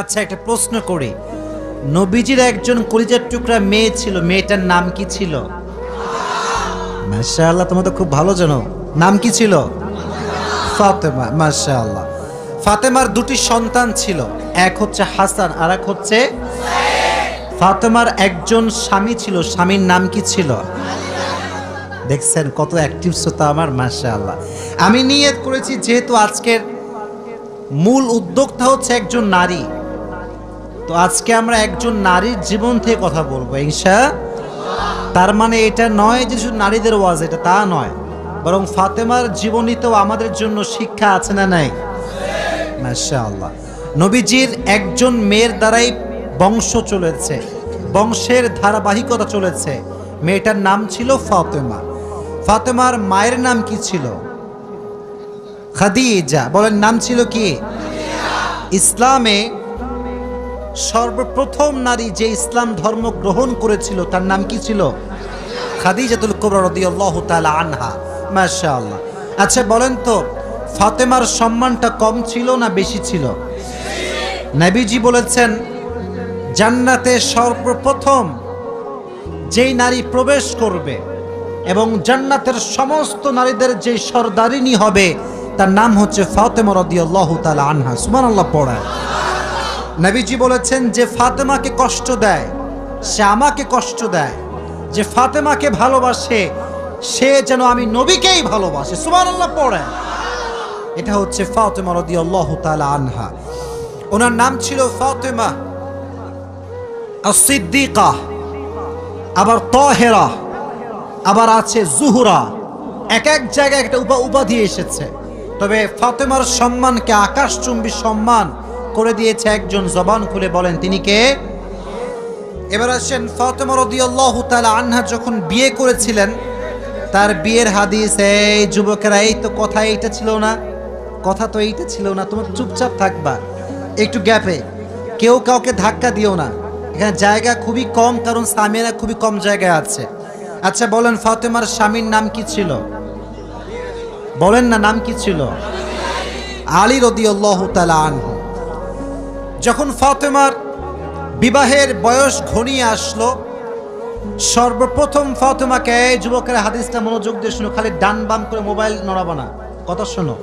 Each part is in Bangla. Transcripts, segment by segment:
আচ্ছা একটা প্রশ্ন করি। নবীজির একজন কলিজার টুকরা মেয়ে ছিল, মেয়েটার নাম কি ছিল? মাশাআল্লাহ, তোমার তো খুব ভালো জানো। নাম কি ছিল? ফাতেমা, মাশাআল্লাহ। ফাতেমার দুটি সন্তান ছিল, এক হচ্ছে হাসান আর এক হচ্ছে ফাতেমার একজন স্বামী ছিল, স্বামীর নাম কি ছিল? দেখছেন কত অ্যাক্টিভ শ্রোতা আমার, মাশাআল্লাহ। আমি নিয়ত করেছি, যেহেতু আজকের মূল উদ্যোক্তা হচ্ছে একজন নারী। তো আজকে আমরা একজন নারীর জীবন থেকে কথা বলব, ইনশা তার মানে এটা নয় যে শুধু নারীদের ওয়াজ, এটা তা নয়। বরং ফাতেমার জীবনীতেও আমাদের জন্য শিক্ষা আছে না নাই? মাশাআল্লাহ নবীজির একজন মেয়ের দ্বারাই বংশ চলেছে, বংশের ধারাবাহিকতা চলেছে। মেয়েটার নাম ছিল ফাতেমা। ফাতেমার মায়ের নাম কি ছিল? খাদিজা। বলেন, নাম ছিল কি? ইসলামে সর্বপ্রথম নারী যে ইসলাম ধর্ম গ্রহণ করেছিল, তার নাম কি ছিল? খাদিজাতুল কুবরা আনহা। মাশাআল্লাহ। আচ্ছা বলেন তো, ফাতেমার সম্মানটা কম ছিল না বেশি ছিল? নবীজি বলেছেন, জান্নাতে সর্বপ্রথম যেই নারী প্রবেশ করবে এবং জান্নাতের সমস্ত নারীদের যে সর্দারিনী হবে, তার নাম হচ্ছে ফাতেমা রাদিয়াল্লাহু তাআলা আনহা। সুবহানাল্লাহ, পড়ায়। নবীজি বলেছেন যে ফাতেমাকে কষ্ট দেয়, সে আমাকে কষ্ট দেয়। যে ফাতেমাকে ভালোবাসে, সে যেন আমি নবীকেই ভালোবাসে। সুবহানাল্লাহ পড়ে এটা হচ্ছে ফাতেমা রাদিয়াল্লাহু তাআলা আনহা। ওনার নাম ছিল ফাতেমা as-সিদ্দিকা আবার তহেরা, আবার আছে জুহুরা। এক এক জায়গায় একটা উপা উপাধি এসেছে। তবে ফাতেমার সম্মানকে আকাশচুম্বী সম্মান করে দিয়েছে একজন জবান খুলে বলেন, তিনি কে? এবার আসেন ফাতেমা রাদিয়াল্লাহু তাআলা আনহা যখন বিয়ে করেছিলেন, তার বিয়ের হাদিস, এই যুবকেরা, এই তো কথা এইটা ছিল না, কথা তো এইটা ছিল না, তোমার চুপচাপ থাকবা, একটু গ্যাপে, কেউ কাউকে ধাক্কা দিও না। এখানে জায়গা খুবই কম, কারণ সামিয়ারা খুবই কম জায়গায় আছে। আচ্ছা বলেন, ফাতেমার স্বামীর নাম কি ছিল? বলেন না, নাম কি ছিল? আলী রদিয়াল্লাহু তাআলা আনহু। যখন ফাতেমার বিবাহের বয়স ঘনিয়ে আসলো, সর্বপ্রথম ফাতেমাকে যুবকের, হাদিসটা মনোযোগ দিয়ে শুনো, খালি ডান বাম করে মোবাইল নড়াবো না, কথা শোনো।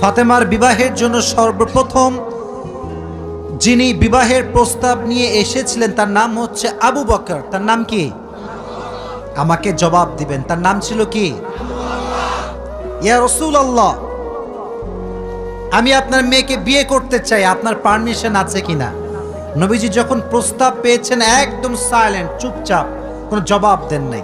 ফাতেমার বিবাহের জন্য সর্বপ্রথম যিনি বিবাহের প্রস্তাব নিয়ে এসেছিলেন, তার নাম হচ্ছে আবু বকর। তার নাম কি? আমাকে জবাব দিবেন। তার নাম ছিল কি? ইয়া রসুল আল্লাহ আমি আপনার মেয়েকে বিয়ে করতে চাই, আপনার পারমিশন আছে কিনা? নবীজি যখন প্রস্তাব পেয়েছেন, একদম সাইলেন্ট চুপচাপ, কোনো জবাব দেন নাই।